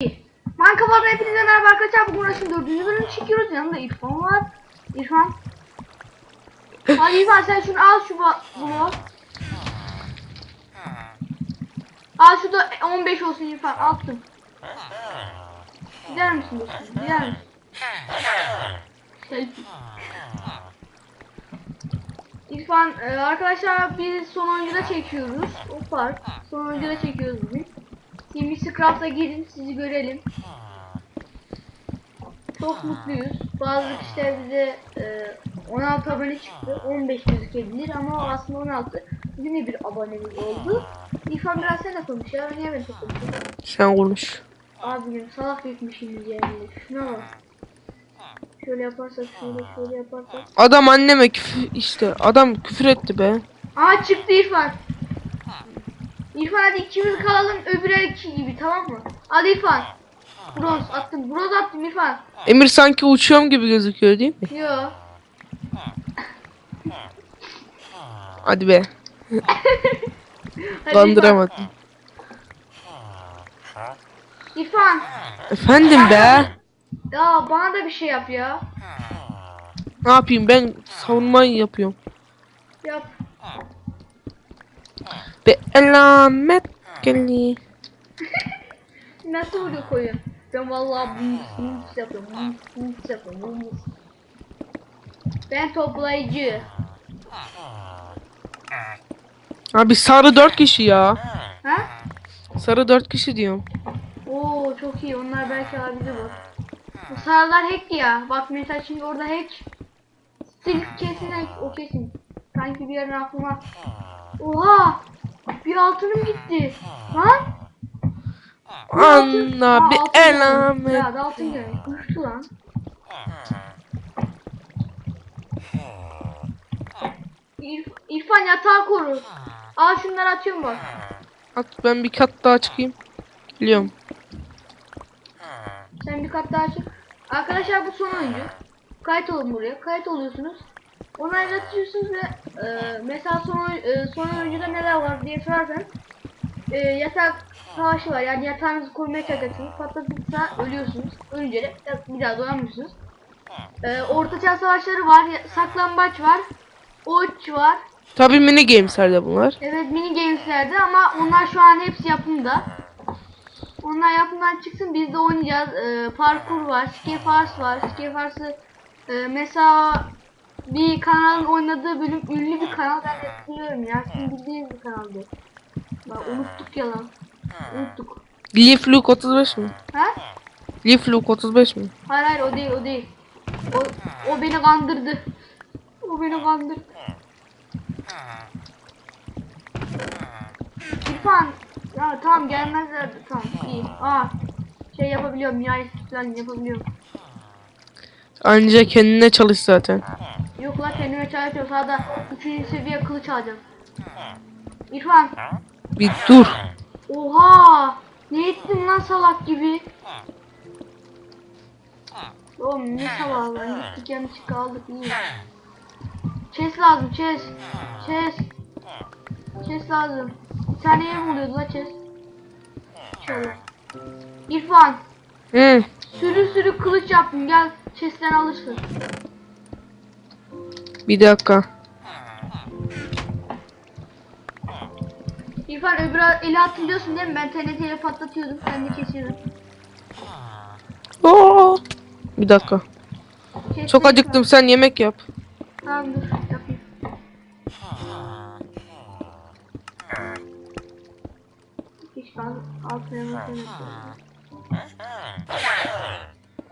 Minecraft'ta hepinize merhaba arkadaşlar. Bugün uğraşın dördüncü bölümü çekiyoruz. Yanında İrfan var. İrfan. Hadi İrfan sen şunu al şu bunu. Al şu da 15 olsun İrfan. Attım. Gider misin dostum? Gider misin? İrfan e, arkadaşlar biz son oyuncuda çekiyoruz. O fark. Son oyuncuda çekiyoruz bugün. Şimdi Scraft'a girin sizi görelim. Çok mutluyuz. Bazı kişiler bize e, 16 abone çıktı. 15 gözükebilir ama o aslında 16. Yine bir abonemiz oldu. İrfan biraz sen de konuş ya. Niye ben çok konuşuyorum? Sen konuş. Abim salak yetmişim yani. Şuna bak. Şöyle yaparsak şöyle şöyle yaparsak. Adam anneme küfür işte adam küfür etti be. Aa çıktı İrfan. İrfan hadi ikimiz kalalım öbür el iki gibi tamam mı? Hadi İrfan. Bronz attım. Bronz attım İrfan. Emir sanki uçuyorum gibi gözüküyor değil mi? Yo. Hadi be. Hadi Kandıramadım. İrfan. Efendim be. Ya bana da bir şey yap ya. Ne yapayım ben savunmayı yapıyorum. Yap. Be elamet geli. Nasıl vuruyor koyun? Ben vallahi bunu bunu yapıyorum. Ben toplayıcı. Abi sarı dört kişi ya. Ha? Sarı dört kişi diyorum. Oo çok iyi. Onlar belki alabilir bu. Bu sarılar hack ya. Bak mesela şimdi orada hack. Stil kesin hack. O kesin. Sanki bir yerden aklıma. Oha! Bir altınım gitti. Lan? Aa, bir elamet. Ya da altın gelmiş. Uçtu lan. İrf- İrfan yatağı koru. Aa şunları atıyorum bak. At ben bir kat daha çıkayım. Geliyorum. Sen bir kat daha çık. Arkadaşlar bu son oyuncu. Kayıt olun buraya. Kayıt oluyorsunuz. Onaylatıyorsunuz ve e, mesela son, e, son oyuncuda neler var diye sorarsanız e, yatak savaşı var. Yani yatağınızı korumaya çalışacaksınız. Patlatırsa ölüyorsunuz. Ölünce de bir daha doyamıyorsunuz. E, ortaçağ savaşları var. Saklambaç var. Oç var. Tabii mini games'lerde bunlar. Evet mini gameslerde ama onlar şu an hepsi yapımda. Onlar yapımdan çıksın biz de oynayacağız. Ee, parkur var, Skefars var. Skefars'ı e, mesela bir kanalın oynadığı bölüm ünlü bir kanal ben hatırlıyorum ya. Sizin bildiğiniz bir kanaldı. Bak unuttuk ya lan. Unuttuk. Leaf Luke 35 mi? Ha? Leaf Luke 35 mi? Hayır hayır o değil o değil. O, o beni kandırdı. O beni kandırdı. İrfan. Ya tamam gelmezlerdi tamam iyi. Aa şey yapabiliyorum ya falan yapabiliyorum. Anca kendine çalış zaten. Yok lan kendime çalışıyorum sağda 3. seviye kılıç alacağım. İrfan. Bir dur. Oha. Ne ettin lan salak gibi. Oğlum ne salak lan gittik yanlış kaldık iyi. Chest lazım chest. Chest. Chest lazım. Bir tane yer mi oluyordu la chest? Şöyle. İrfan. Hı. Sürü sürü kılıç yaptım gel chest'ten alırsın. Bir dakika. İrfan öbür eli hatırlıyorsun değil mi? Ben TNT ile patlatıyordum sen de kesiyordun. Oo. Bir dakika. Chest'ten Çok acıktım sen yemek yap. Tamam dur yapayım. Keşke al- altına yemek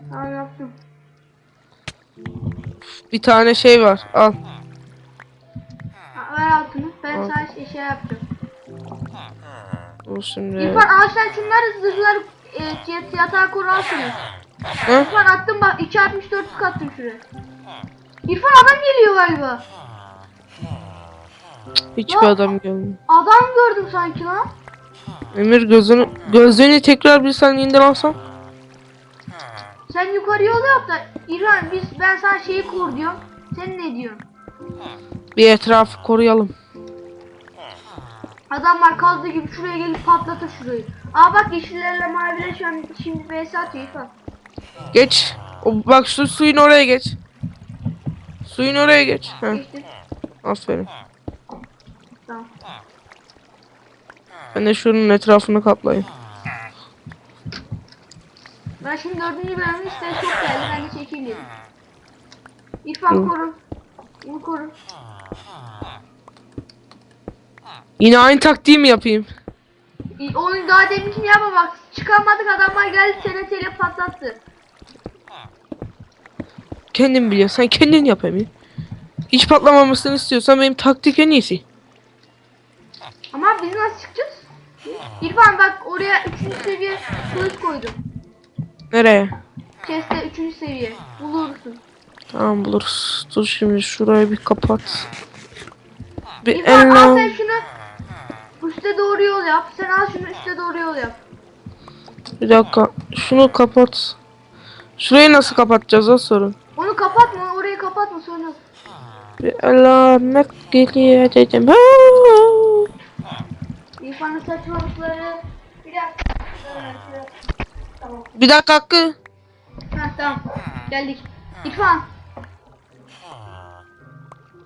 Tamam yaptım. Bir tane şey var. Al. Ver altını. Ben sadece şey yapacağım. Dur şimdi. İrfan al sen şunları zırhları e, yat- yatağa al şunu. Hı? İrfan attım bak 2.64'lük attım şuraya. İrfan adam geliyor galiba. Hiçbir adam gelmiyor. Adam gördüm sanki lan. Emir gözünü gözlüğünü tekrar bir sen indir alsan. Sen yukarı yol yap da İrfan biz ben sana şeyi kur diyorum. Sen ne diyorsun? Bir etrafı koruyalım. Adamlar kazdığı gibi şuraya gelip patlatır şurayı. Aa bak yeşillerle maviler şu an şimdi vs atıyor İrfan. Geç. O, bak şu suyun oraya geç. Suyun oraya geç. Heh, aferin. Tamam. Ben de şunun etrafını kaplayayım. Ben şimdi dördüncü bölümde işte çok geldi. Ben de çekeyim dedim. İrfan Hı. koru. Bunu koru. Yine aynı taktiği mi yapayım? İ- Onu daha deminkini yapma bak. Çıkamadık adamlar geldi TNT'yle patlattı. Kendin biliyor. Sen kendin yap Emir. Hiç patlamamasını istiyorsan benim taktik en iyisi. Ama biz nasıl çıkacağız? İrfan bak oraya 3. seviye kılıç koydum. Nereye? Chest'te 3. seviye. Bulursun. Tamam buluruz. Dur şimdi şurayı bir kapat. Bir İrfan al sen şunu üste doğru yol yap. Sen al şunu üste doğru yol yap. Bir dakika. Şunu kapat. Şurayı nasıl kapatacağız o sorun. Onu kapatma, orayı kapatma sonra. Bir alamet geliyor dedim. Ha! İrfan'ın saçmalıkları bir dakika. Tamam. Bir dakika hakkı. Ha tamam. Geldik. İrfan.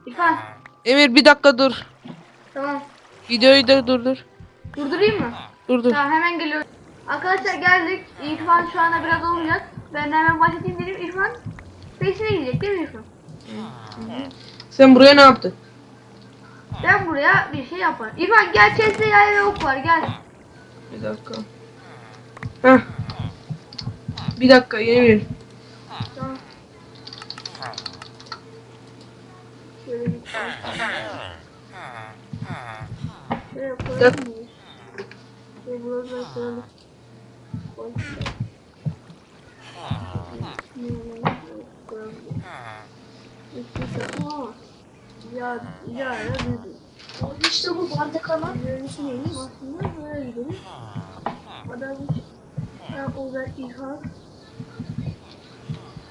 İrfan. Emir bir dakika dur. Tamam. Videoyu da durdur. Durdurayım mı? Dur dur. Tamam hemen geliyorum. Arkadaşlar geldik. İrfan şu anda biraz olmayacak. Ben de hemen başlatayım dedim. İrfan peşine gidecek değil mi İrfan? Sen buraya ne yaptın? Ben buraya bir şey yaparım. İrfan gel chest'te yay ve ok var gel. Bir dakika. Heh. Bir dakika Emir. Tamam. Şöyle bir Şöyle koyalım mı? Şöyle buradan koyalım. Koy. Koyalım. İki takım ama. Ya, ya, ya. İşte bu bardak alan. Görüntü neymiş? Aslında böyle gidelim. Adam ya Ozan İlhan.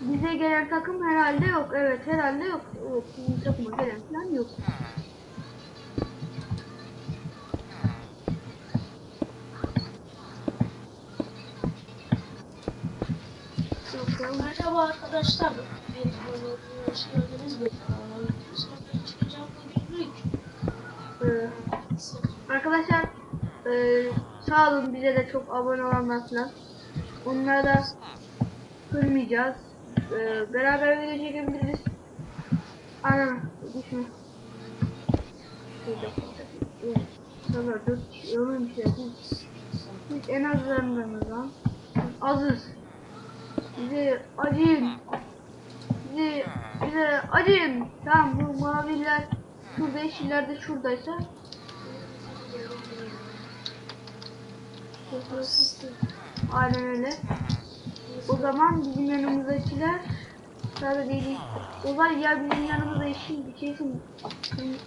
Bize gelen takım herhalde yok. Evet herhalde yok. Evet bizim takıma gelen falan yok. Yok. Merhaba arkadaşlar. Benim kanalıma hoş arkadaşlar e, sağ olun bize de çok abone olanlar falan. Onlara da kırmayacağız. Ee, beraber video çekebiliriz. Ana. Evet, Sana dört kişi ölmüş ya. Biz, en azlarındanız lan. Azız. Bize acıyın. Bize, bize acıyın. Tamam bu maviler şurada yeşiller de şuradaysa. Aynen öyle. O zaman bizim yanımızdakiler Sadece değil. O var ya bizim yanımızda yeşil bir kesin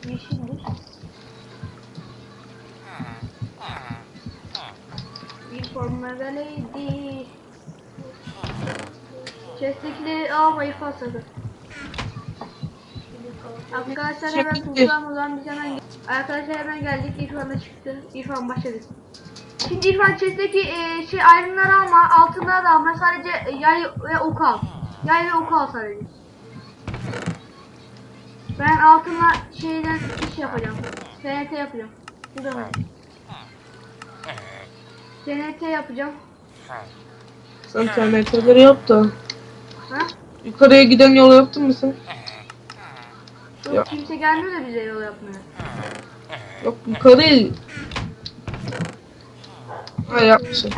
yeşildir. Bir formada neydi? Chest'tekileri alma İrfan sakın. Arkadaşlar hemen tuzağım o zaman biz hemen Arkadaşlar hemen geldik İrfan da çıktı. İrfan başladı. Şimdi İrfan chest'teki e, şey ayrımları alma, altınları da alma. Sadece e, yay ve ok al. Yay ve ok al sadece. Ben altınla şeyden iş yapacağım. TNT yapacağım. Bu da var. TNT yapacağım. Sen TNT'leri yap da. Ha? Yukarıya giden yolu yaptın mı sen? Yok Yok. kimse gelmiyor da bize yol yapmaya. Yok yukarı. Ha yapmışsın.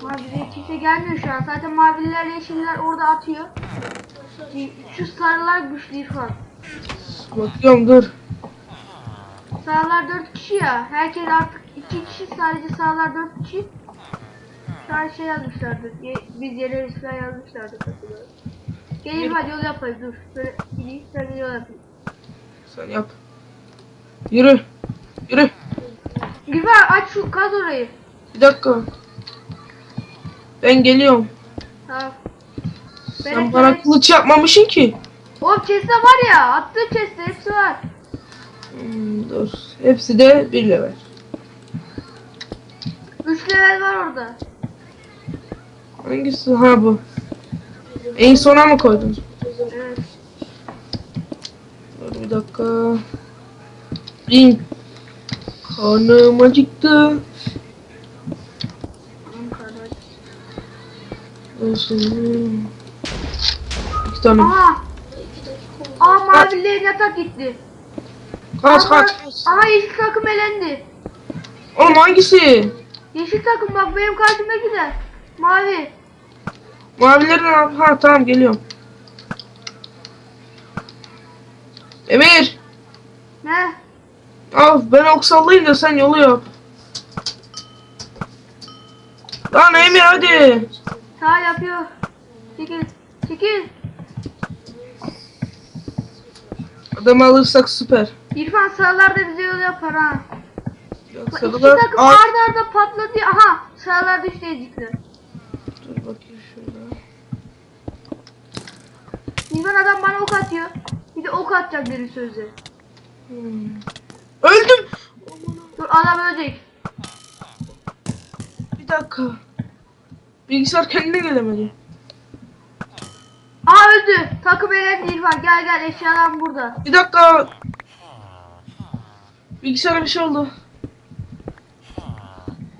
Ama bize kimse gelmiyor şu an. Zaten maviler yeşiller orada atıyor. Şu sarılar güçlü İrfan. Bakıyorum dur. Sağlar 4 kişi ya. Herkes artık 2 kişi sadece sağlar 4 kişi. Sadece şey yazmışlardı. Ye, biz yeneriz falan yazmışlardı. Gelin hadi yol yapayım dur. Böyle gideyim sen yol yapayım. Sen yap. Yürü. Yürü. Güven aç şu kaz orayı. Bir dakika. Ben geliyorum. Tamam. Ben Sen bana sana- kılıç yapmamışsın ki. Oğlum chest'te var ya. Attığı chest'te hepsi var. Hmm, dur. Hepsi de bir level. 3 level var orada. Hangisi? Ha bu. En sona mı koydun? Evet. Dur bir dakika. Bin. Karnım acıktı. Olsun. İki tane. Oldu. Aa mavilerin yatak gitti. Kaç Aha- kaç. Aha yeşil takım elendi. Oğlum hangisi? Yeşil takım bak benim karşımdaki de. Mavi. Mavilerin al. Ha tamam geliyorum. Emir. Ne? Al ben ok sallayayım da sen yolu yap. Lan Emir hadi. Sağ yapıyor. Çekil. Çekil. Adamı alırsak süper. İrfan sağlarda bize yol yapar ha. Yok, Bak, İki sarılar- takım Aa, arda arda patladı. Aha sağlarda işte ezikler. Dur bakayım şurada. İrfan adam bana ok atıyor. Bir de ok atacak benim sözü. Hmm. Öldüm. Dur adam ölecek. Bir dakika. Bilgisayar kendine gelemedi. Aa öldü. Takım elendi İrfan. Gel gel eşyalar burada. Bir dakika. Bilgisayara bir şey oldu.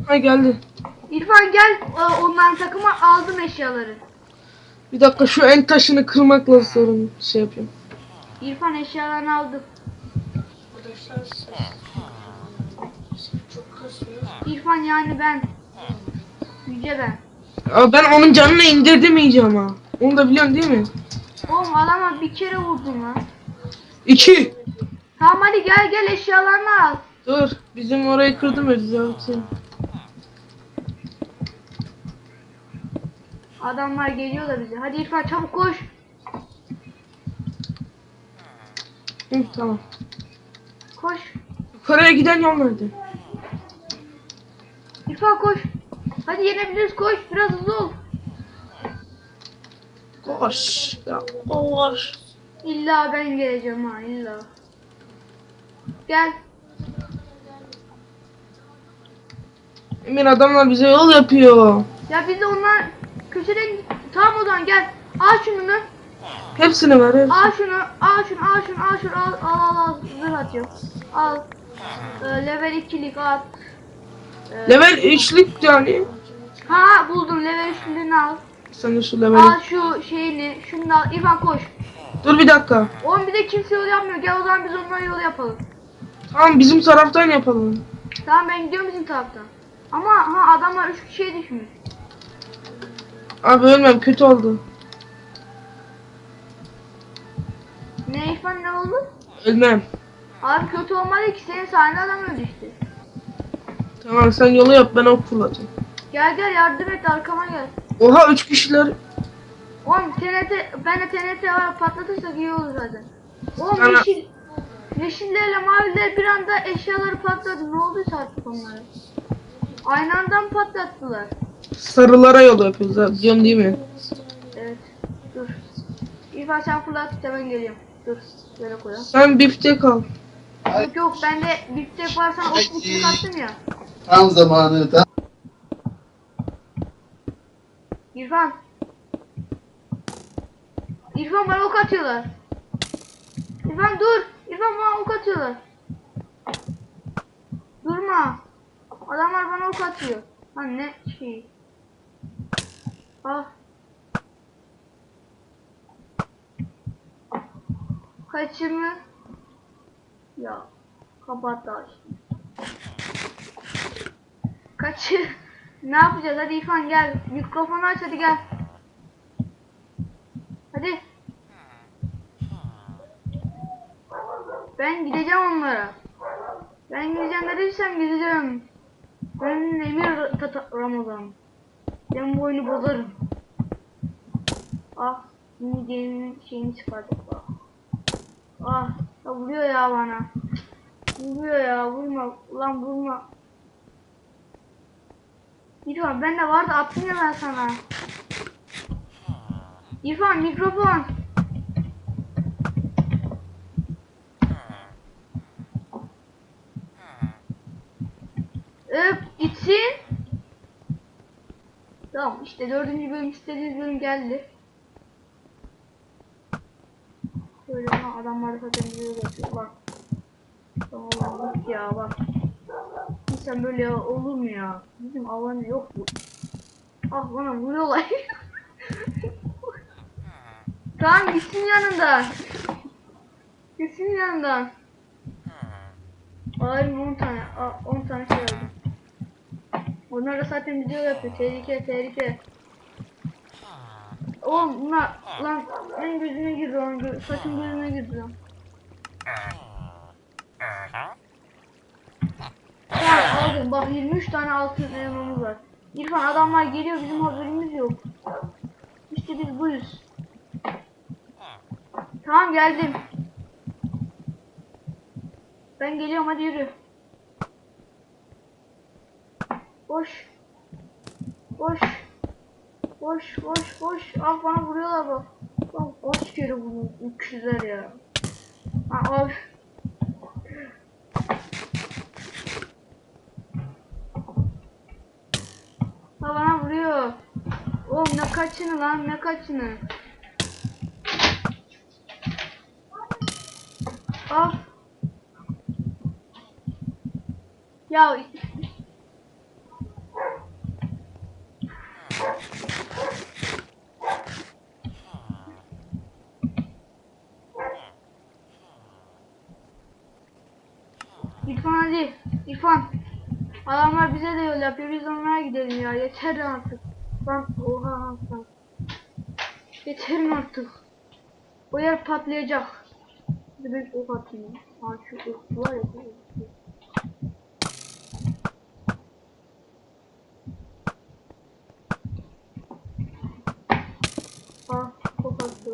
Ha geldi. İrfan gel e, onların takıma aldım eşyaları. Bir dakika şu en taşını kırmakla sorun şey yapayım. İrfan eşyalarını aldım. İrfan yani ben. Yüce ben. Ama ben onun canını indirdim iyice ama. Onu da biliyorsun değil mi? Oğlum adama bir kere vurdum lan. İki. Tamam hadi gel gel eşyalarını al. Dur. Bizim orayı kırdım ya düzelteyim. Adamlar geliyor da bize. Hadi İrfan çabuk koş. Hı, tamam. Koş. Yukarıya giden yol nerede? İrfan koş. Hadi yenebiliriz koş. Biraz hızlı ol. Koş. Ya koş. İlla ben geleceğim ha illa. Gel. Emir adamlar bize yol yapıyor. Ya biz de onlar köşeden tamam o zaman gel. Al şunu. Hepsini ver. hepsini. Al şunu. Al şunu. Al şunu. Al şunu. Al al al. al. Zırh atıyorum. Al. Ee, level 2'lik at. Ee, Level 3'lük yani. ha buldum level 3'lüğünü al. Sen de şu level. Al şu şeyini. Şunu da al. İrfan koş. Dur bir dakika. Oğlum bir de kimse yol yapmıyor. Gel o zaman biz onlara yol yapalım. Tamam bizim taraftan yapalım. Tamam ben gidiyorum bizim taraftan. Ama ha adamlar 3 kişiye düşmüş. Abi ölmem kötü oldu. Ne İrfan ne oldu? Ölmem. Abi kötü olmadı ki senin sayende adam öldü işte. Tamam sen yolu yap ben ok fırlatayım. Gel gel yardım et arkama gel. Oha 3 kişiler. Oğlum TNT, ben de TNT var patlatırsak iyi olur zaten. Oğlum Sana- yeşil, yeşillerle maviler bir anda eşyaları patladı. Ne olduysa artık onlara. Aynı anda mı patlattılar? Sarılara yol yapıyoruz abi biliyorsun değil mi? Evet. Dur. İrfan sen fırlat ben geliyorum. Dur. Böyle koyalım. Sen biftek al. Yok yok bende biftek var sana ok biftek attım ya. Tam zamanı tam. İrfan. İrfan bana ok atıyorlar. İrfan dur. İrfan bana ok atıyorlar. Durma. Adamlar bana ok atıyor. Lan ne şey. Ah. Kaçımı. Ya. Kapat da. Kaçı. Ne yapacağız? Hadi İrfan gel. Mikrofonu aç hadi gel. Hadi. Ben gideceğim onlara. Ben gideceğim dediysem gideceğim. Ben Emir Ramazan. Ben bu oyunu bozarım. Ah. Game'in şeyini çıkardık. Ah. Ya vuruyor ya bana. Vuruyor ya vurma. Ulan vurma. İrfan ben de vardı attım ya ben sana. İrfan mikrofon. Öp gitsin. Tamam işte dördüncü bölüm istediğiniz bölüm geldi. Böyle ama adamlar zaten bize yapıyor bak. Tamam bak ya bak. Sen böyle olur mu ya? Bizim alanı yok bu. Ah bana vuruyorlar. tamam gitsin yanından. Gitsin yanından. Hayır 10 tane. Aa, 10 tane şey aldım. Onlar da zaten video yapıyor. Tehlike tehlike. Oğlum bunlar lan en gözüne girdi lan. Gö saçın gözüne lan. Tamam aldım. Bak 23 tane altın elmamız var. İrfan adamlar geliyor bizim haberimiz yok. İşte biz buyuz. Tamam geldim. Ben geliyorum hadi yürü. Boş. Boş. Boş boş boş. Al bana vuruyorlar bak. Bak kaç kere bunu öküzler ya. Ha al. Ha bana vuruyor. Oğlum ne kaçını lan ne kaçını. Al. Ya İrfan hadi. İrfan. Adamlar bize de yol yapıyor. Biz onlara gidelim ya. Yeter artık. Lan oha lan. Yeterin artık. O yer patlayacak. De ok atayım. Ha şu ok var ya. bu ok. Ah, ok attı.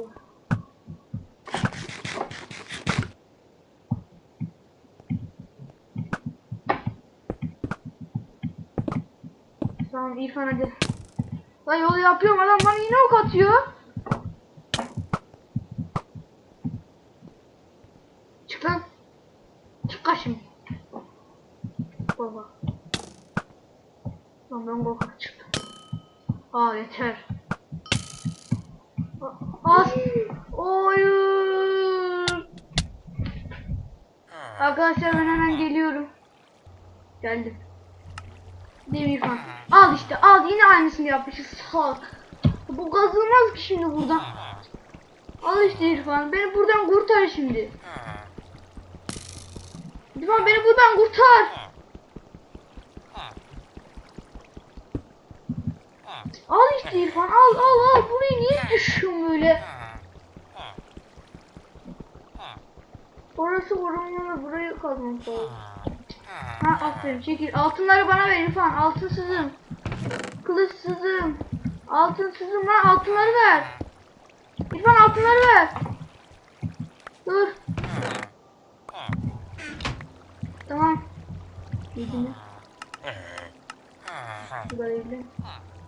Tamam İrfan hadi. Lan yolu yapıyorum adam bana yine ok atıyor. Çık lan. Çık kaşım. Baba. Lan ben korkak çıktım. Aa yeter. A- Az. Oyun. Arkadaşlar ben hemen geliyorum. Değil mi İrfan? Al işte al yine aynısını yapmışız salak. Bu kazılmaz ki şimdi buradan. Al işte İrfan beni buradan kurtar şimdi. İrfan beni buradan kurtar. Al işte İrfan al al al buraya niye düşüyorsun böyle? Orası ormanlar burayı kazmak lazım. Ha aferin çekil. Altınları bana ver İrfan. Altınsızım. Kılıçsızım. Altınsızım lan altınları ver. İrfan altınları ver. Dur. Tamam. Yedin Bu da yedin.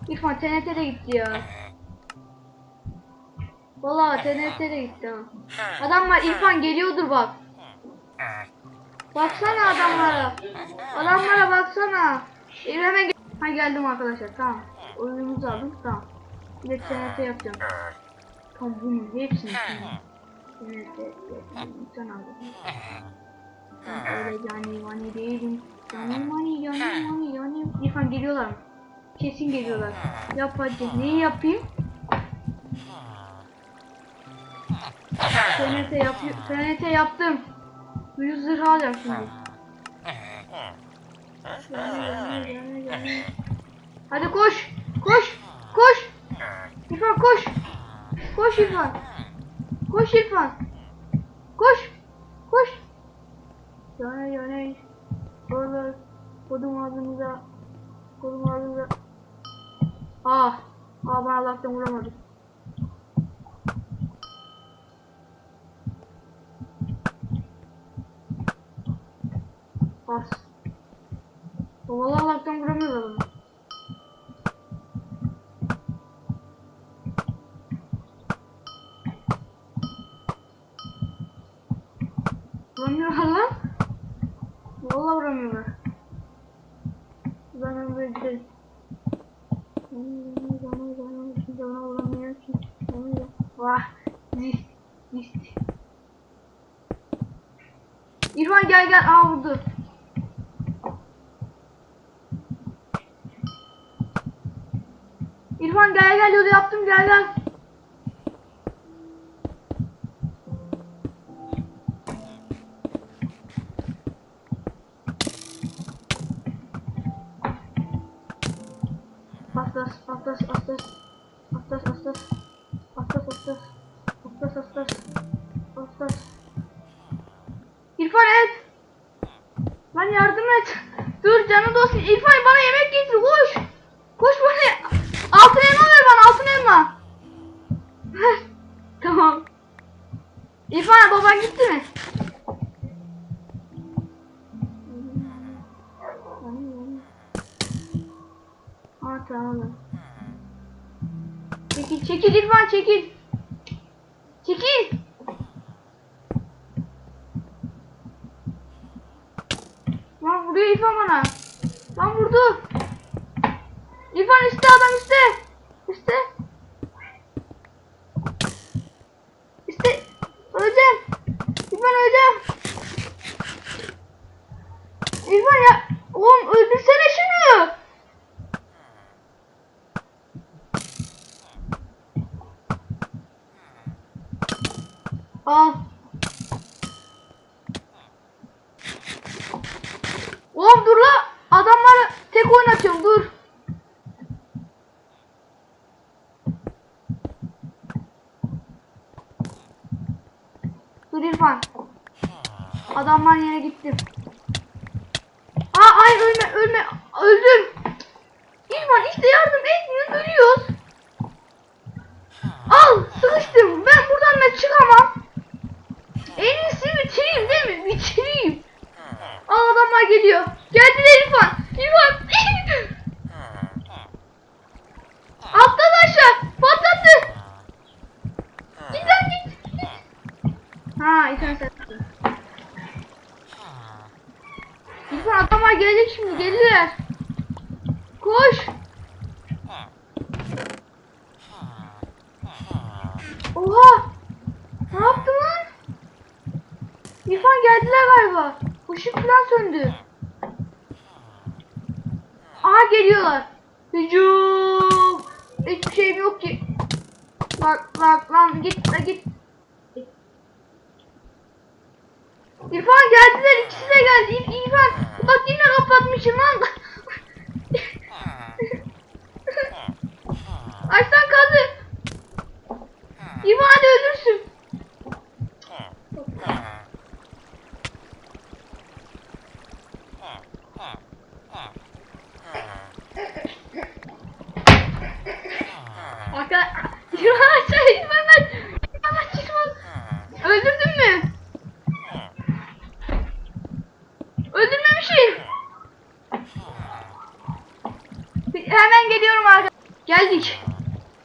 İrfan TNT gitti ya. Vallahi TNT gitti ha. Adamlar İrfan geliyordur bak. Baksana adamlara. Adamlara baksana. Gel- ha geldim arkadaşlar tamam. Oyunumuzu aldım tamam. Bir de TNT yapacağım. Tamam bunun hepsini. TNT yapayım. Sen yani mani değilim. Yani mani yani mani yani. İrfan geliyorlar mı? Kesin geliyorlar. Yap hadi. Neyi yapayım? TNT yapıyor. TNT yaptım. Yüz zırh alacağım şimdi. Hadi koş. Koş. Koş. İrfan koş. Koş İrfan. Koş İrfan. Koş. Koş. Yana yana. Orada kodum ağzınıza. Kodum ağzınıza. Ah. Ah ben Allah'tan vuramadım. Bas. Vallahi Allah'tan vuramıyor adamı. Vuramıyorlar lan. Vallahi vuramıyorlar. Ben böyle gidelim. Şey- Vah. Zist. Zist. İrfan gel gel. Aa vurdu. İrfan gel gel yolu yaptım gel gel. Atlas, atlas, atlas. İrfan baban gitti mi? Aa tamam. Çekil çekil İrfan çekil. Çekil. Lan vuruyor İrfan bana. Lan vurdu. İrfan üstte adam. Üstte. Üstte. Öleceğim. İrfan öleceğim. İrfan ya. Oğlum öldürsene şunu. Al. Oğlum dur la. Adamları tek oynatıyorum dur. Dur İrfan. Adamlar yere gittim. Aa hayır ölme ölme öldüm. İrfan işte yardım etmiyorsun ölüyoruz. Al sıkıştım. Ben buradan da çıkamam. En iyisi bitireyim değil mi? Bitireyim. Al adamlar geliyor. Geldiler İrfan. İrfan. Atladı aşağı. Patlattı. Git lan git. git. Ha İrfan sen. İrfan adamlar gelecek şimdi. Gelirler. Koş. Oha. Ne yaptın lan? İrfan geldiler galiba. Işık falan söndü. Aha geliyorlar. Hücum. Hiçbir şeyim yok ki. Lan lan lan git lan git. İrfan geldiler ikisi de geldi. İr- İrfan bak yine kapatmışım lan. Açtan kaldı. İrfan hadi öldürsün. Arka... İrfan aşağı İrfan ben. İrfan ben çıkmaz. Öldürdün mü? Öldürmemişim. Hemen geliyorum arkadaşlar. Geldik.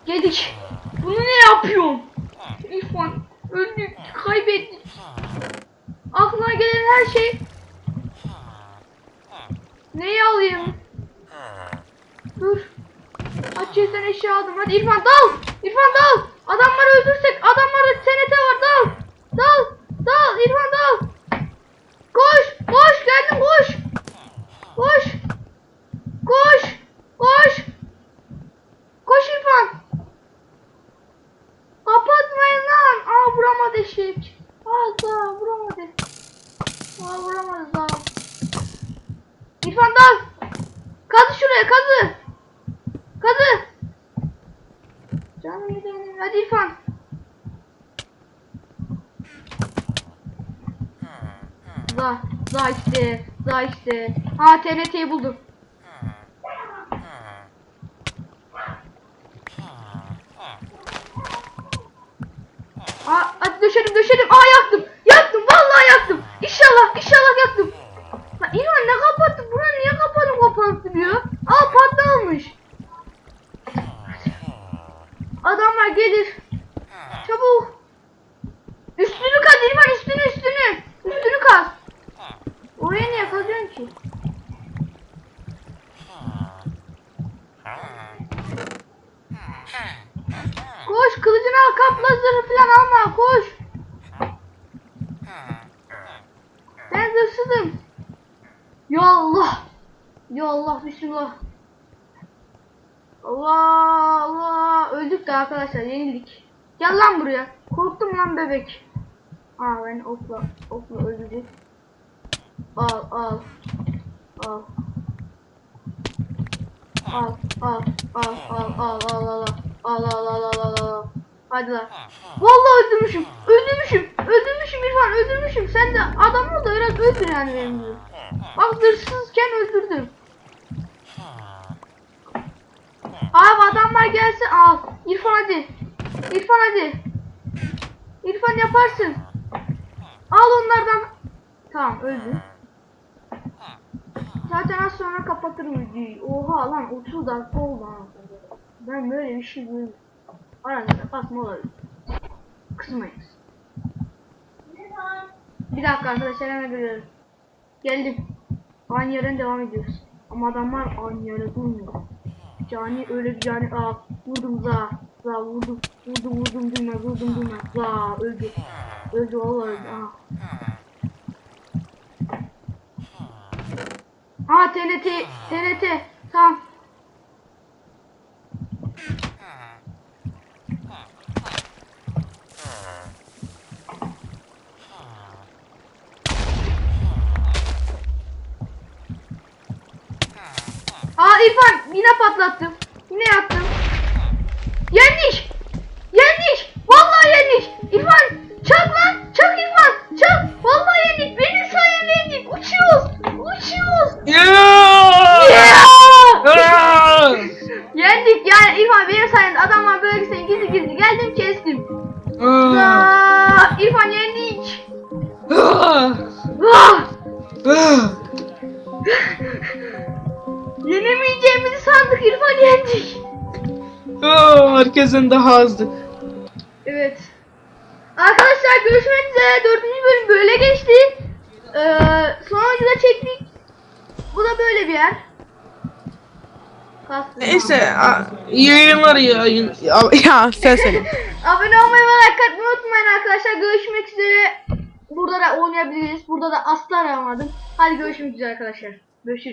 Geldik. Bunu ne yapıyorsun? İrfan öldük, kaybettik. Aklına gelen her şey. Neyi alayım? Dur. Açıysan eşya aldım. Hadi İrfan dal. İrfan dal. Adamları öldürsek. Adamlarda TNT var. Dal. Dal. Dal. İrfan dal. Koş. Koş. Geldim. Koş. Koş. Koş. Koş İrfan. Kapatmayın lan. Aa vuramadı eşek. Aa daha vuramadı. Aa vuramadı daha. İrfan dal. Kazı şuraya kazı. Kazı. Canım benim. Hadi İrfan. Za, za işte, za işte. Ha TNT'yi buldum. Aa, hadi döşelim döşelim. Aa yaktım. Yaktım vallahi yaktım. İnşallah inşallah yaktım. Lan İrfan ne kapattı? Bura niye kapalı kapattı diyor. Aa patlamış. Adamlar gelir. Çabuk. Üstünü kaz İrfan üstünü üstünü. Üstünü kaz. Oraya niye kazıyorsun ki? Koş kılıcını al kapla zırhı falan alma koş. Ben hırsızım. Ya Allah. Ya Allah bismillah. Allah Allah. Öldük de arkadaşlar yenildik. Gel lan buraya. Korktum lan bebek. Aa ben okla okla öldürdüm. Al al. Al. Al al al al al al al al al al al al al Hadi lan. Vallahi öldürmüşüm. Öldürmüşüm. Öldürmüşüm İrfan öldürmüşüm. Sen de adamı da biraz öldür yani benim. Bak hırsızken öldürdüm. Abi adamlar gelse al. İrfan hadi. İrfan hadi. İrfan yaparsın. Al onlardan. Tamam öldü. Zaten az sonra kapatırım videoyu. Oha lan 30 dakika oldu lan. Ben böyle bir şey görmedim. Arada kasma olabilir. Kısmayız. Bir dakika arkadaşlar hemen geliyorum. Geldim. Aynı yerden devam ediyoruz. Ama adamlar aynı yere durmuyor. Cani öyle bir cani aa vurdum za za vurdum vurdum vurdum durma vurdum durma za öldü öldü vallahi öldü aa. Aa TNT TNT tamam. Aa İrfan yine patlattım. Yine yaktım. Yendik. Yendik. Vallahi yendik. İrfan Herkesten daha azdık. Evet. Arkadaşlar görüşmek üzere. Dördüncü bölüm böyle geçti. Ee, sonuncu da çektik. Bu da böyle bir yer. Kastım. Neyse a- yayınlar yayın ya, ya söyle. Abone olmayı ve like atmayı unutmayın arkadaşlar. Görüşmek üzere. Burada da oynayabiliriz. Burada da aslan aramadım. Hadi görüşmek üzere arkadaşlar. Görüşürüz.